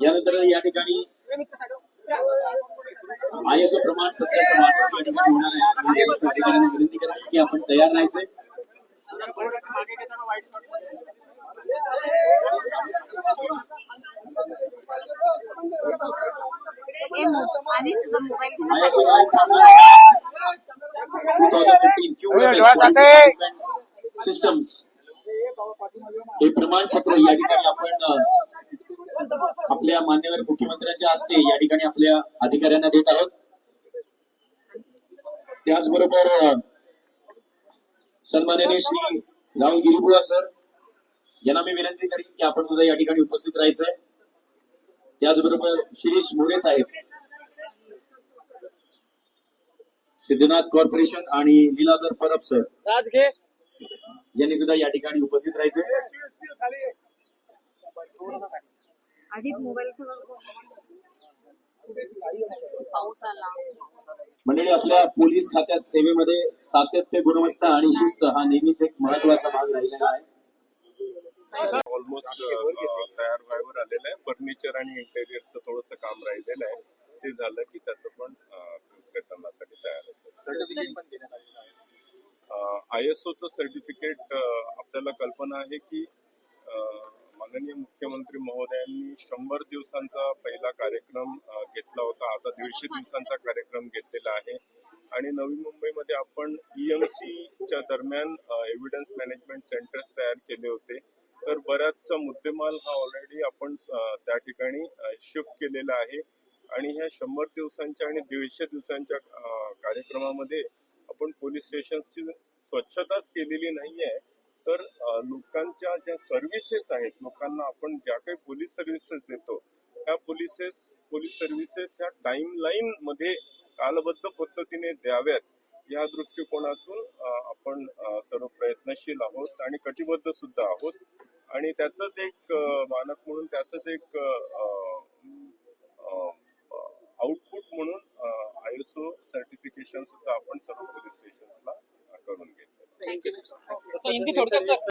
यानंतर या ठिकाणी आयएसओ प्रमाणपत्राचं वाटप या ठिकाणी होणार आहे. अधिकाऱ्यांना विनंती करतो की आपण तयार राहायचंय. सिस्टम्स हे प्रमाणपत्र या ठिकाणी आपण आपल्या मान्यवर मुख्यमंत्र्यांच्या हस्ते या ठिकाणी आपल्या अधिकाऱ्यांना देत आहोत. त्याचबरोबर अ, सन्माननीय श्री राहुल गिरीपुळा सर यांना मी विनंती करीन की आपण सुद्धा या ठिकाणी उपस्थित राहायचंय. त्याचबरोबर शिरीष मोरे साहेब सिद्धनाथ कॉर्पोरेशन आणि लीलाधर परब सर. राज घे. यांनी सुद्धा या ठिकाणी उपस्थित राहायचे. मंडळी आपल्या पोलीस खात्यात सेवेमध्ये सातत्य गुणवत्ता आणि शिस्त हा नेहमीच एक महत्त्वाचा भाग राहिलेला आहे. ऑलमोस्ट तयार व्हायवर आलेलं आहे. फर्निचर आणि इंटेरियरचं थोडंसं काम राहिलेलं आहे. ते झालं की त्याचं पण तयार होतं. आय एस ओचं सर्टिफिकेट आपल्याला कल्पना आहे की माननीय मुख्यमंत्री महोदयांनी शंभर दिवसांचा पहिला कार्यक्रम घेतला होता. आता दीडशे दिवसांचा कार्यक्रम घेतलेला आहे. आणि नवी मुंबईमध्ये आपण ईएमसीच्या दरम्यान एव्हिडन्स मॅनेजमेंट सेंटर्स तयार केले होते. तर बराचसा मुद्देमाल हा ऑलरेडी आपण त्या ठिकाणी शिफ्ट केलेला आहे. आणि ह्या शंभर दिवसांच्या आणि दीडशे दिवसांच्या कार्यक्रमामध्ये आपण पोलीस स्टेशनची स्वच्छताच केलेली नाही आहे तर लोकांच्या ज्या सर्व्हिसेस आहेत लोकांना आपण ज्या काही पोलीस सर्व्हिसेस देतो त्या पोलिसेस पोलीस सर्व्हिसेस ह्या टाइम लाईन मध्ये कालबद्ध पद्धतीने द्याव्यात या दृष्टिकोनातून आपण सर्व प्रयत्नशील आहोत आणि कटिबद्ध सुद्धा आहोत. आणि त्याचंच एक मानक म्हणून त्याचंच एक ओ सर्टिफिकेशन सुद्धा आपण सर्व पोलीस स्टेशनला करून घेतलं हिंदी थोडक्यात सर